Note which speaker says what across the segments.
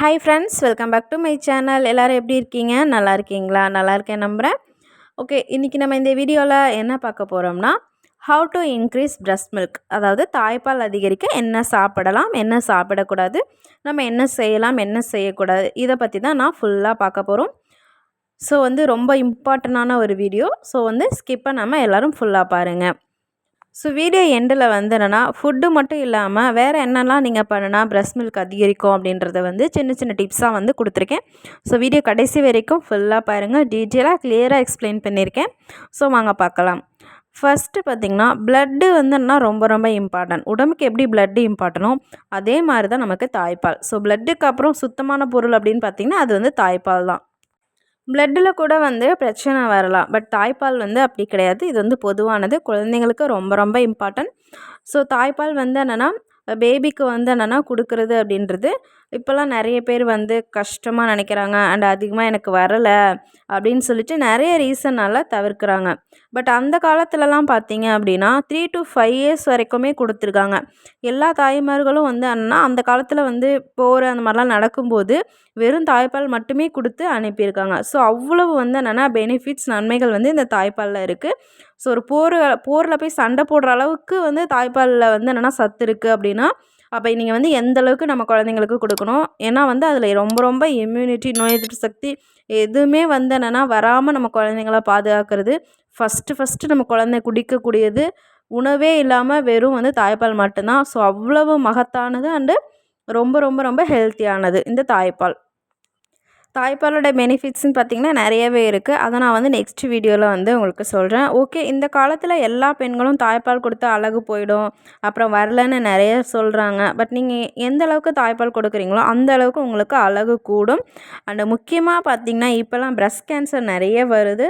Speaker 1: hi friends welcome back to my channel எல்லோரும் எப்படி இருக்கீங்க நல்லா இருக்கீங்களா நல்லா இருக்கேன் நம்புகிறேன் ஓகே இன்றைக்கி நம்ம இந்த வீடியோவில் என்ன பார்க்க போகிறோம்னா how to increase breast milk அதாவது தாய்ப்பால் அதிகரிக்க என்ன சாப்பிடலாம் என்ன சாப்பிடக்கூடாது நம்ம என்ன செய்யலாம் என்ன செய்யக்கூடாது இதை பற்றி தான் நான் ஃபுல்லாக பார்க்க போகிறோம் ஸோ வந்து ரொம்ப இம்பார்ட்டண்ட்டான ஒரு வீடியோ ஸோ வந்து ஸ்கிப்பை நம்ம எல்லோரும் ஃபுல்லாக பாருங்கள் ஸோ வீடியோ எண்டில் வந்து என்னென்னா ஃபுட்டு மட்டும் இல்லாமல் வேறு என்னெல்லாம் நீங்கள் பண்ணுனா ப்ரெஸ்ட் மில்க் அதிகரிக்கும் அப்படின்றத வந்து சின்ன சின்ன டிப்ஸாக வந்து கொடுத்துருக்கேன் ஸோ வீடியோ கடைசி வரைக்கும் ஃபுல்லாக பாருங்கள் டீட்டெயிலாக கிளியராக எக்ஸ்பிளைன் பண்ணியிருக்கேன் ஸோ வாங்க பார்க்கலாம் ஃபஸ்ட்டு பார்த்திங்கன்னா பிளட்டு வந்துன்னா ரொம்ப ரொம்ப இம்பார்ட்டன்ட் உடம்புக்கு எப்படி பிளட்டு இம்பார்ட்டனோ அதே மாதிரி தான் நமக்கு தாய்ப்பால் ஸோ பிளட்டுக்கு அப்புறம் சுத்தமான பொருள் அப்படின்னு பார்த்திங்கன்னா அது வந்து தாய்ப்பால் தான் பிளட்டில் கூட வந்து பிரச்சனை வரலாம் பட் தாய்ப்பால் வந்து அப்படி கிடையாது இது வந்து பொதுவானது குழந்தைங்களுக்கு ரொம்ப ரொம்ப இம்பார்ட்டன்ட் ஸோ தாய்ப்பால் வந்து என்னென்னா பேபிக்கு வந்து என்னென்னா கொடுக்குறது அப்படின்றது இப்போல்லாம் நிறைய பேர் வந்து கஷ்டமாக நினைக்கிறாங்க அண்ட் அதிகமாக எனக்கு வரலை அப்படின்னு சொல்லிட்டு நிறைய ரீசனால் தவிர்க்கிறாங்க பட் அந்த காலத்துலலாம் பார்த்தீங்க அப்படின்னா த்ரீ டு ஃபைவ் இயர்ஸ் வரைக்குமே கொடுத்துருக்காங்க எல்லா தாய்மார்களும் வந்து அண்ணா அந்த காலத்தில் வந்து போகிற அந்த மாதிரிலாம் நடக்கும்போது வெறும் தாய்ப்பால் மட்டுமே கொடுத்து அனுப்பியிருக்காங்க ஸோ அவ்வளவு வந்து என்னென்னா பெனிஃபிட்ஸ் நன்மைகள் வந்து இந்த தாய்ப்பாலில் இருக்குது ஸோ ஒரு போர் போரில் போய் சண்டை போடுற அளவுக்கு வந்து தாய்ப்பாலில் வந்து என்னென்னா சத்து இருக்குது அப்படின்னா அப்போ நீங்கள் வந்து எந்த அளவுக்கு நம்ம குழந்தைங்களுக்கு கொடுக்கணும் ஏன்னா வந்து அதில் ரொம்ப ரொம்ப இம்யூனிட்டி நோய் எதிர்ப்பு சக்தி எதுவுமே வந்து என்னென்னா வராமல் நம்ம குழந்தைங்கள பாதுகாக்கிறது ஃபஸ்ட்டு ஃபஸ்ட்டு நம்ம குழந்தை குடிக்கக்கூடியது உணவே இல்லாமல் வெறும் வந்து தாய்ப்பால் மட்டும்தான் ஸோ அவ்வளவு மகத்தானது அண்டு ரொம்ப ரொம்ப ரொம்ப ஹெல்த்தியானது இந்த தாய்ப்பால் தாய்ப்பாலோட பெனிஃபிட்ஸ்னு பார்த்திங்கன்னா நிறையவே இருக்குது அதை நான் வந்து நெக்ஸ்ட் வீடியோவில் வந்து உங்களுக்கு சொல்கிறேன் ஓகே இந்த காலத்தில் எல்லா பெண்களும் தாய்ப்பால் கொடுத்தா அழகு போயிடும் அப்புறம் வரலன்னு நிறைய சொல்கிறாங்க பட் நீங்கள் எந்த அளவுக்கு தாய்ப்பால் கொடுக்குறீங்களோ அந்த அளவுக்கு உங்களுக்கு அழகு கூடும் அண்ட் முக்கியமாக பார்த்திங்கன்னா இப்போல்லாம் ப்ரெஸ்ட் கேன்சர் நிறைய வருது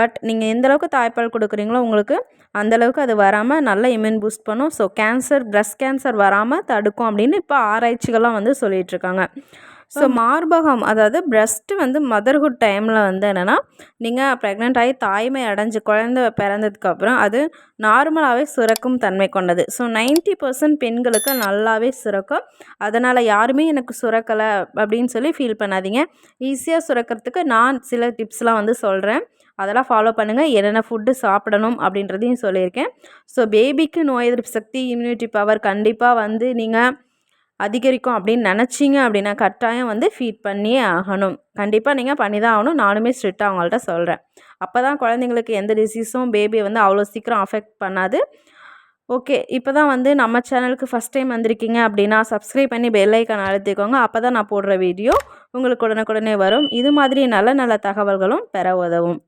Speaker 1: பட் நீங்கள் எந்த அளவுக்கு தாய்ப்பால் கொடுக்குறீங்களோ உங்களுக்கு அந்தளவுக்கு அது வராமல் நல்ல இம்யூன் பூஸ்ட் பண்ணும் ஸோ கேன்சர் ப்ரெஸ்ட் கேன்சர் வராமல் தடுக்கும் அப்படின்னு இப்போ ஆராய்ச்சிகள்லாம் வந்து சொல்லிகிட்ருக்காங்க ஸோ மார்பகம் அதாவது பிரஸ்ட்டு வந்து மதர்ஹுட் டைமில் வந்து என்னென்னா நீங்கள் ப்ரெக்னென்ட் ஆகி தாய்மை அடைஞ்சு குழந்த பிறந்ததுக்கப்புறம் அது நார்மலாகவே சுரக்கும் தன்மை கொண்டது ஸோ நைன்ட்டி பர்சன்ட் பெண்களுக்கு நல்லாவே சுரக்கும் அதனால் யாருமே எனக்கு சுரக்கலை அப்படின்னு சொல்லி ஃபீல் பண்ணாதீங்க ஈஸியாக சுரக்கிறதுக்கு நான் சில டிப்ஸ்லாம் வந்து சொல்கிறேன் அதெல்லாம் ஃபாலோ பண்ணுங்கள் என்னென்ன ஃபுட்டு சாப்பிடணும் அப்படின்றதையும் சொல்லியிருக்கேன் ஸோ பேபிக்கு நோய் எதிர்ப்பு சக்தி இம்யூனிட்டி பவர் கண்டிப்பாக வந்து நீங்கள் அதிகரிக்கும் அப்படின்னு நினச்சிங்க அப்படின்னா கட்டாயம் வந்து ஃபீட் பண்ணியே ஆகணும் கண்டிப்பாக நீங்கள் பண்ணி தான் ஆகணும் நானுமே ஸ்ட்ரிக்டாக அவங்கள்ட்ட சொல்கிறேன் அப்போ தான் குழந்தைங்களுக்கு எந்த டிசீஸும் பேபியை வந்து அவ்வளோ சீக்கிரம் அஃபெக்ட் பண்ணாது ஓகே இப்போ தான் வந்து நம்ம சேனலுக்கு ஃபஸ்ட் டைம் வந்திருக்கீங்க அப்படின்னா சப்ஸ்கிரைப் பண்ணி பெல்லைக்கான அழுத்திக்கோங்க அப்போ தான் நான் போடுற வீடியோ உங்களுக்கு உடனுக்குடனே வரும் இது மாதிரி நல்ல நல்ல தகவல்களும் பெற உதவும்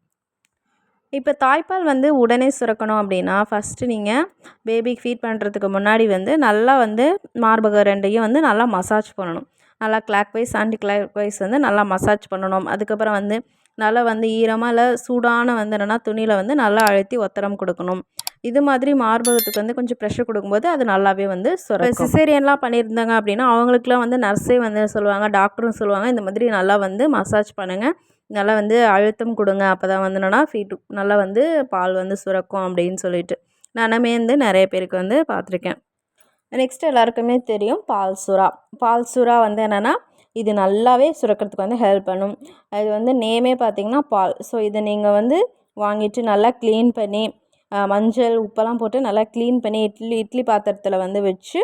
Speaker 1: இப்போ தாய்ப்பால் வந்து உடனே சுரக்கணும் அப்படின்னா ஃபஸ்ட்டு நீங்கள் பேபிக்கு ஃபீட் பண்ணுறதுக்கு முன்னாடி வந்து நல்லா வந்து மார்பகம் ரெண்டையும் வந்து நல்லா மசாஜ் பண்ணணும் நல்லா clockwise anticlockwise வந்து நல்லா மசாஜ் பண்ணணும் அதுக்கப்புறம் வந்து நல்லா வந்து ஈரமாக இல்லை சூடான வந்து என்னென்னா துணியில் வந்து நல்லா அழுத்தி ஒத்தரம் கொடுக்கணும் இது மாதிரி மார்பகத்துக்கு வந்து கொஞ்சம் ப்ரெஷர் கொடுக்கும்போது அது நல்லாவே வந்து சுரக்கும் சிசேரியன்லாம் பண்ணியிருந்தாங்க அப்படின்னா அவங்களுக்குலாம் வந்து நர்ஸே வந்து சொல்லுவாங்க டாக்டரும் சொல்லுவாங்க இந்த மாதிரி நல்லா வந்து மசாஜ் பண்ணுங்கள் நல்லா வந்து அழுத்தம் கொடுங்க அப்போ தான் வந்து என்னென்னா ஃபீட்டு நல்லா வந்து பால் வந்து சுரக்கும் அப்படின்னு சொல்லிட்டு நானுமே வந்து நிறைய பேருக்கு வந்து பார்த்துருக்கேன் நெக்ஸ்ட் எல்லாருக்குமே தெரியும் பால் சுறா பால் சுறா வந்து என்னென்னா இது நல்லாவே சுரக்கிறதுக்கு வந்து ஹெல்ப் பண்ணும் அது வந்து நேமே பார்த்திங்கன்னா பால் ஸோ இதை நீங்கள் வந்து வாங்கிட்டு நல்லா க்ளீன் பண்ணி மஞ்சள் உப்பெல்லாம் போட்டு நல்லா க்ளீன் பண்ணி இட்லி இட்லி பாத்திரத்தில் வந்து வச்சு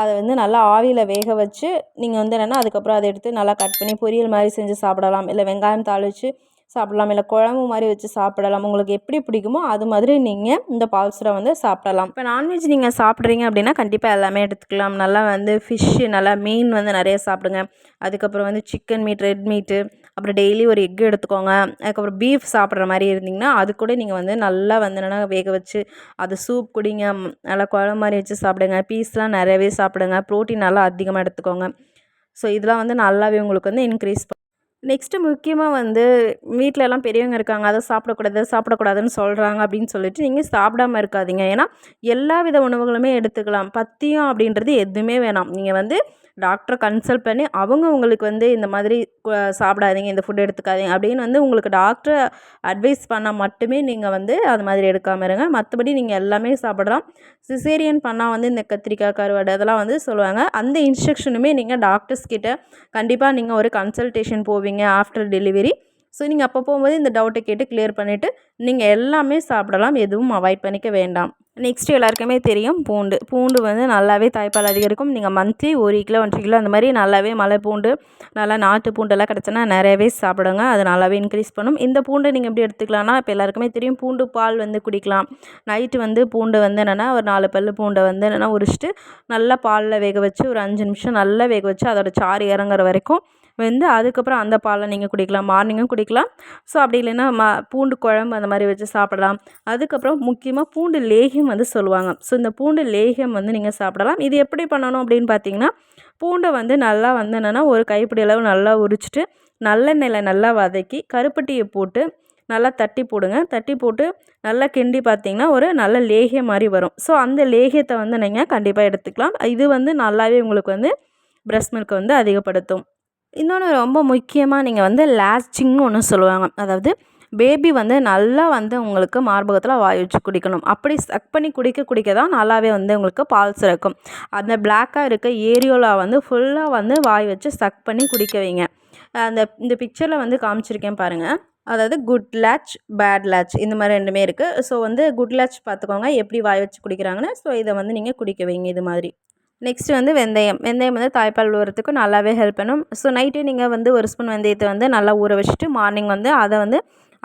Speaker 1: அதை வந்து நல்லா ஆவியில் வேக வச்சு நீங்கள் வந்து என்னென்னா அதுக்கப்புறம் அதை எடுத்து நல்லா கட் பண்ணி பொரியல் மாதிரி செஞ்சு சாப்பிடலாம் இல்லை வெங்காயம் தாளித்து சாப்பிடலாம் இல்லை குழம்பு மாதிரி வச்சு சாப்பிடலாம் உங்களுக்கு எப்படி பிடிக்குமோ அது மாதிரி நீங்கள் இந்த பால்சரை வந்து சாப்பிடலாம் இப்போ நான்வெஜ் நீங்கள் சாப்பிட்றீங்க அப்படின்னா கண்டிப்பாக எல்லாமே எடுத்துக்கலாம் நல்லா வந்து ஃபிஷ்ஷு நல்லா மீன் வந்து நிறைய சாப்பிடுங்க அதுக்கப்புறம் வந்து சிக்கன் மீட் ரெட் மீட்டு அப்புறம் டெய்லி ஒரு எக் எடுத்துக்கோங்க அதுக்கப்புறம் பீஃப் சாப்பிட்ற மாதிரி இருந்திங்கன்னா அது கூட நீங்கள் வந்து நல்லா வந்து என்னென்னா வேக வச்சு அது சூப் குடிங்க நல்லா குழம்பு மாதிரி வச்சு சாப்பிடுங்க பீஸ்லாம் நிறையவே சாப்பிடுங்க ப்ரோட்டீன் நல்லா அதிகமாக எடுத்துக்கோங்க ஸோ இதெல்லாம் வந்து நல்லாவே உங்களுக்கு வந்து இன்க்ரீஸ் நெக்ஸ்ட்டு முக்கியமாக வந்து வீட்டில் எல்லாம் பெரியவங்க இருக்காங்க அதை சாப்பிடக்கூடாது சாப்பிடக்கூடாதுன்னு சொல்கிறாங்க அப்படின்னு சொல்லிட்டு நீங்கள் சாப்பிடாமல் இருக்காதீங்க ஏன்னா எல்லா வித உணவுகளுமே எடுத்துக்கலாம் பத்தியம் அப்படின்றது எதுவுமே வேணாம் நீங்கள் வந்து டாக்டரை கன்சல்ட் பண்ணி அவங்க உங்களுக்கு வந்து இந்த மாதிரி சாப்பிடாதீங்க இந்த ஃபுட் எடுத்துக்காதீங்க அப்படின்னு வந்து உங்களுக்கு டாக்டர் அட்வைஸ் பண்ணால் மட்டுமே நீங்கள் வந்து அது மாதிரி எடுக்காமல் இருங்க மற்றபடி நீங்கள் எல்லாமே சாப்பிடலாம் சிசேரியன் பண்ணால் வந்து இந்த கத்திரிக்காய் கருவாடு அதெல்லாம் வந்து சொல்லுவாங்க அந்த இன்ஸ்ட்ரக்ஷனுமே நீங்கள் டாக்டர்ஸ் கிட்ட கண்டிப்பாக நீங்கள் ஒரு கன்சல்டேஷன் போவீங்க ஆஃப்டர் டெலிவரி ஸோ நீங்கள் அப்போ போகும்போது இந்த டவுட்டை கேட்டு கிளியர் பண்ணிவிட்டு நீங்கள் எல்லாமே சாப்பிடலாம் எதுவும் அவாய்ட் பண்ணிக்க வேண்டாம் நெக்ஸ்ட்டு எல்லாருக்குமே தெரியும் பூண்டு பூண்டு வந்து நல்லாவே தாய்ப்பால் அதிகரிக்கும் நீங்கள் மந்த்லி ஒரு கிலோ ஒன்றரை கிலோ அந்த மாதிரி நல்லாவே மலை பூண்டு நல்லா நாட்டு பூண்டெல்லாம் கிடச்சினா நிறையவே சாப்பிடுங்க அது நல்லாவே இன்க்ரீஸ் பண்ணும் இந்த பூண்டை நீங்கள் எப்படி எடுத்துக்கலாம்னா இப்போ எல்லாருக்குமே தெரியும் பூண்டு பால் வந்து குடிக்கலாம் நைட்டு வந்து பூண்டு வந்து என்னென்னா ஒரு நாலு பல் பூண்டை வந்து என்னென்னா உரிச்சிட்டு நல்லா பாலில் வேக வச்சு ஒரு அஞ்சு நிமிஷம் நல்லா வேக வச்சு அதோடய சாறு இறங்குற வரைக்கும் வெந்து அதுக்கப்புறம் அந்த பாலை நீங்கள் குடிக்கலாம் மார்னிங்கும் குடிக்கலாம் ஸோ அப்படி இல்லைன்னா ம பூண்டு குழம்பு அந்த மாதிரி வச்சு சாப்பிடலாம் அதுக்கப்புறம் முக்கியமாக பூண்டு லேகியம் வந்து சொல்லுவாங்க ஸோ இந்த பூண்டு லேகியம் வந்து நீங்கள் சாப்பிடலாம் இது எப்படி பண்ணணும் அப்படின்னு பார்த்தீங்கன்னா பூண்டை வந்து நல்லா வந்து என்னென்னா ஒரு கைப்பிடி அளவு நல்லா உரிச்சிட்டு நல்லெண்ணெயில் நல்லா வதக்கி கருப்பட்டியை போட்டு நல்லா தட்டி போடுங்க தட்டி போட்டு நல்லா கிண்டி பார்த்தீங்கன்னா ஒரு நல்ல லேகியம் மாதிரி வரும் ஸோ அந்த லேகியத்தை வந்து நீங்கள் கண்டிப்பாக எடுத்துக்கலாம் இது வந்து நல்லாவே உங்களுக்கு வந்து பிரஸ்ட் மில்க் வந்து அதிகப்படுத்தும் இன்னொன்று ரொம்ப முக்கியமாக நீங்கள் வந்து லாஸ்டிங்னு ஒன்று சொல்லுவாங்க அதாவது பேபி வந்து நல்லா வந்து உங்களுக்கு மார்பகத்தில் வாய் வச்சு குடிக்கணும் அப்படி சக் பண்ணி குடிக்க குடிக்க தான் நல்லாவே வந்து உங்களுக்கு பால் சுரக்கும் அந்த பிளாக்காக இருக்க ஏரியோலா வந்து ஃபுல்லாக வந்து வாய் வச்சு சக் பண்ணி குடிக்க வைங்க அந்த இந்த பிக்சரில் வந்து காமிச்சிருக்கேன் பாருங்கள் அதாவது குட் லேட்ச் பேட் லேட்ச் இந்த மாதிரி ரெண்டுமே இருக்குது ஸோ வந்து குட் லேட்ச் பார்த்துக்கோங்க எப்படி வாய் வச்சு குடிக்கிறாங்கன்னு ஸோ இதை வந்து நீங்கள் குடிக்க வைங்க இது மாதிரி நெக்ஸ்ட்டு வந்து வெந்தயம் வெந்தயம் வந்து தாய்ப்பால் ஊறுறதுக்கு நல்லாவே ஹெல்ப் பண்ணும் ஸோ நைட்டே நீங்கள் வந்து ஒரு ஸ்பூன் வெந்தயத்தை வந்து நல்லா ஊற வச்சுட்டு மார்னிங் வந்து அதை வந்து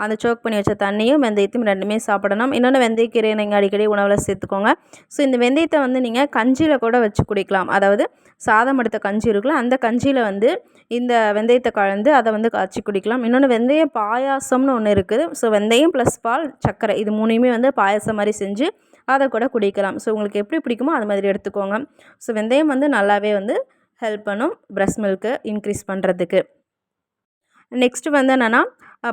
Speaker 1: அந்த சோக் பண்ணி வச்ச தண்ணியும் வெந்தயத்தையும் ரெண்டுமே சாப்பிடணும் இன்னொன்று வெந்தயக்கீரை நீங்கள் அடிக்கடி உணவில் சேர்த்துக்கோங்க ஸோ இந்த வெந்தயத்தை வந்து நீங்கள் கஞ்சியில் கூட வச்சு குடிக்கலாம் அதாவது சாதம் எடுத்த கஞ்சி இருக்குல்ல அந்த கஞ்சியில் வந்து இந்த வெந்தயத்தை கலந்து அதை வந்து காய்ச்சி குடிக்கலாம் இன்னொன்று வெந்தயம் பாயாசம்னு ஒன்று இருக்குது ஸோ வெந்தயம் ப்ளஸ் பால் சர்க்கரை இது மூணுமே வந்து பாயசம் மாதிரி செஞ்சு அதை கூட குடிக்கலாம் ஸோ உங்களுக்கு எப்படி பிடிக்குமோ அது மாதிரி எடுத்துக்கோங்க ஸோ வெந்தயம் வந்து நல்லாவே வந்து ஹெல்ப் பண்ணும் ப்ரெஸ் மில்க்கு இன்க்ரீஸ் பண்ணுறதுக்கு நெக்ஸ்ட்டு வந்து என்னென்னா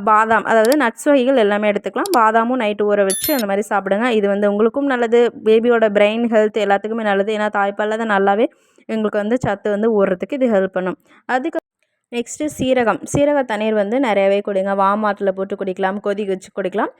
Speaker 1: பாதாம் அதாவது நட்ஸ் வகைகள் எல்லாமே எடுத்துக்கலாம் பாதாமும் நைட்டு ஊற வச்சு அந்த மாதிரி சாப்பிடுங்க இது வந்து உங்களுக்கும் நல்லது பேபியோட பிரெயின் ஹெல்த் எல்லாத்துக்குமே நல்லது ஏன்னா தாய்ப்பாலில் தான் நல்லாவே எங்களுக்கு வந்து சத்து வந்து ஊறுறதுக்கு இது ஹெல்ப் பண்ணும் அதுக்கு நெக்ஸ்ட்டு சீரகம் சீரக தண்ணீர் வந்து நிறையவே குடிங்க வாம் போட்டு குடிக்கலாம் கொதிக்க வச்சு குடிக்கலாம்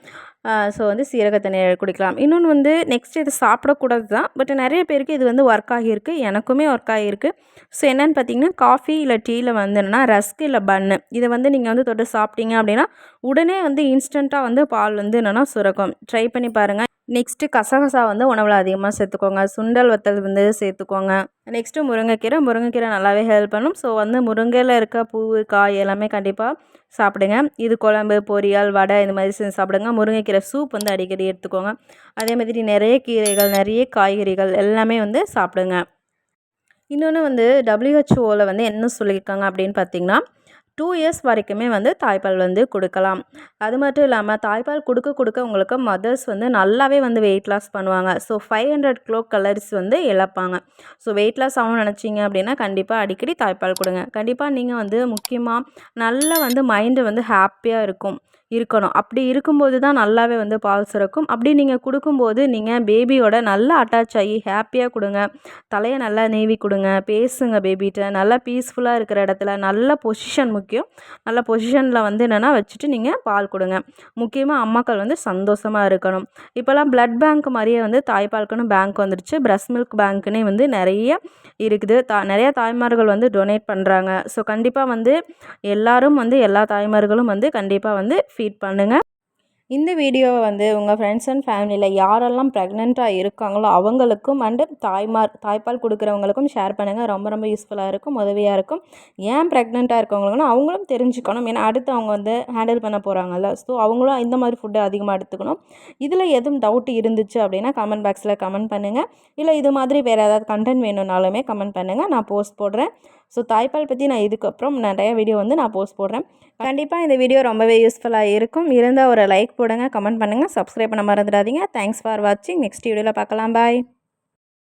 Speaker 1: ஸோ வந்து சீரக தண்ணீர் குடிக்கலாம் இன்னொன்று வந்து நெக்ஸ்ட் இது சாப்பிடக்கூடாது தான் பட் நிறைய பேருக்கு இது வந்து ஒர்க் ஆகியிருக்கு எனக்குமே ஒர்க் ஆகியிருக்கு ஸோ என்னென்னு பார்த்தீங்கன்னா காஃபி இல்லை டீயில் வந்துன்னா ரஸ்க் இல்லை பன்னு இதை வந்து நீங்கள் வந்து தொட்டு சாப்பிட்டீங்க அப்படின்னா உடனே வந்து இன்ஸ்டண்ட்டாக வந்து பால் வந்து என்னென்னா சுரக்கும் ட்ரை பண்ணி பாருங்கள் நெக்ஸ்ட்டு கசகசா வந்து உணவில் அதிகமாக சேர்த்துக்கோங்க சுண்டல் வத்தல் வந்து சேர்த்துக்கோங்க நெக்ஸ்ட்டு முருங்கைக்கீரை முருங்கைக்கீரை நல்லாவே ஹெல்ப் பண்ணும் ஸோ வந்து முருங்கையில் இருக்க பூ காய் எல்லாமே கண்டிப்பாக சாப்பிடுங்க இது குழம்பு பொரியல் வடை இந்த மாதிரி செஞ்சு சாப்பிடுங்க முருங்கைக்கீரை சூப் வந்து அடிக்கடி எடுத்துக்கோங்க அதே மாதிரி நிறைய கீரைகள் நிறைய காய்கறிகள் எல்லாமே வந்து சாப்பிடுங்க இன்னொன்று வந்து டபிள்யூஹெச்ஓவில் வந்து என்ன சொல்லியிருக்காங்க அப்படின்னு பார்த்திங்கன்னா டூ இயர்ஸ் வரைக்குமே வந்து தாய்ப்பால் வந்து கொடுக்கலாம் அது மட்டும் இல்லாமல் தாய்ப்பால் கொடுக்க கொடுக்க உங்களுக்கு மதர்ஸ் வந்து நல்லாவே வந்து வெயிட் லாஸ் பண்ணுவாங்க so five hundred kilo calories வந்து இழப்பாங்க ஸோ வெயிட் லாஸ் ஆகும் நினச்சிங்க அப்படின்னா கண்டிப்பாக அடிக்கடி தாய்ப்பால் கொடுங்க கண்டிப்பாக நீங்கள் வந்து முக்கியமாக நல்லா வந்து மைண்டு வந்து ஹாப்பியாக இருக்கும் இருக்கணும் அப்படி இருக்கும்போது தான் நல்லாவே வந்து பால் சுரக்கும் அப்படி நீங்கள் கொடுக்கும்போது நீங்கள் பேபியோட நல்லா அட்டாச் ஆகி ஹாப்பியாக கொடுங்க தலையை நல்லா நேவி கொடுங்க பேசுங்க பேபிகிட்ட நல்லா பீஸ்ஃபுல்லாக இருக்கிற இடத்துல நல்ல பொசிஷன் முக்கியம் நல்ல பொசிஷனில் வந்து என்னென்னா வச்சுட்டு நீங்கள் பால் கொடுங்க முக்கியமாக அம்மாக்கள் வந்து சந்தோஷமாக இருக்கணும் இப்போல்லாம் பிளட் பேங்க் மாதிரியே வந்து தாய்ப்பால்க்குன்னு பேங்க் வந்துருச்சு பிரஸ் மில்க் பேங்க்குன்னே வந்து நிறைய இருக்குது தா நிறையா தாய்மார்கள் வந்து டொனேட் பண்ணுறாங்க ஸோ கண்டிப்பாக வந்து எல்லோரும் வந்து எல்லா தாய்மார்களும் வந்து கண்டிப்பாக வந்து ஃபீட் பண்ணுங்கள் இந்த வீடியோவை வந்து உங்கள் ஃப்ரெண்ட்ஸ் அண்ட் ஃபேமிலியில் யாரெல்லாம் ப்ரெக்னெண்ட்டாக இருக்காங்களோ அவங்களுக்கும் அண்டு தாய்மார் தாய்ப்பால் கொடுக்குறவங்களுக்கும் ஷேர் பண்ணுங்கள் ரொம்ப ரொம்ப யூஸ்ஃபுல்லாக இருக்கும் உதவியாக இருக்கும் ஏன் ப்ரெக்னெண்ட்டாக இருக்கவங்களுக்கும் அவங்களும் தெரிஞ்சுக்கணும் ஏன்னா அடுத்து அவங்க வந்து ஹேண்டில் பண்ண போகிறாங்கல்ல ஸோ அவங்களும் இந்த மாதிரி ஃபுட்டை அதிகமாக எடுத்துக்கணும் இதில் எதுவும் டவுட் இருந்துச்சு அப்படின்னா கமெண்ட் பாக்ஸில் கமெண்ட் பண்ணுங்கள் இல்லை இது மாதிரி வேறு ஏதாவது கண்டென்ட் வேணும்னாலுமே கமெண்ட் பண்ணுங்கள் நான் போஸ்ட் போடுறேன் ஸோ தாய்ப்பால் பற்றி நான் இதுக்கப்புறம் நிறைய வீடியோ வந்து நான் போஸ்ட் போடுறேன் கண்டிப்பாக இந்த வீடியோ ரொம்பவே யூஸ்ஃபுல்லாக இருக்கும் இருந்தால் ஒரு லைக் போடுங்க கமெண்ட் பண்ணுங்கள் சப்ஸ்கிரைப் பண்ண மறந்துடாதீங்க தேங்க்ஸ் ஃபார் வாட்சிங் நெக்ஸ்ட் வீடியோவில் பார்க்கலாம் பாய்